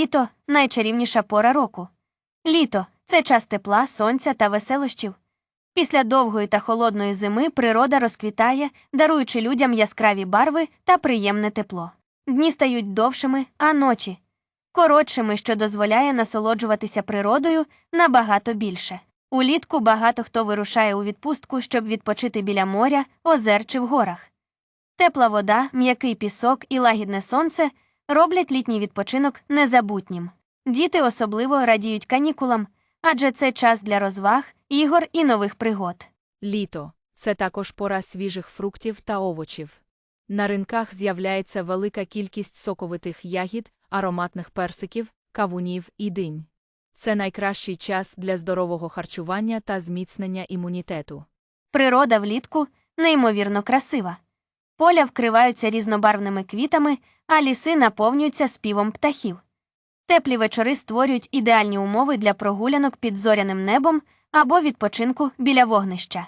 Літо найчарівніша пора року. Літо це час тепла, сонця та веселощів. Після довгої та холодної зими природа розквітає, даруючи людям яскраві барви та приємне тепло. Дні стають довшими, а ночі коротшими, що дозволяє насолоджуватися природою набагато більше. Улітку багато хто вирушає у відпустку, щоб відпочити біля моря, озер чи в горах. Тепла вода, м'який пісок і лагідне сонце роблять літній відпочинок незабутнім. Діти особливо радіють канікулам, адже це час для розваг, ігор і нових пригод. Літо це також пора свіжих фруктів та овочів. На ринках з'являється велика кількість соковитих ягід, ароматних персиків, кавунів і динь. Це найкращий час для здорового харчування та зміцнення імунітету. Природа влітку неймовірно красива. Поля вкриваються різнобарвними квітами, а ліси наповнюються співом птахів. Теплі вечори створюють ідеальні умови для прогулянок під зоряним небом або відпочинку біля вогнища.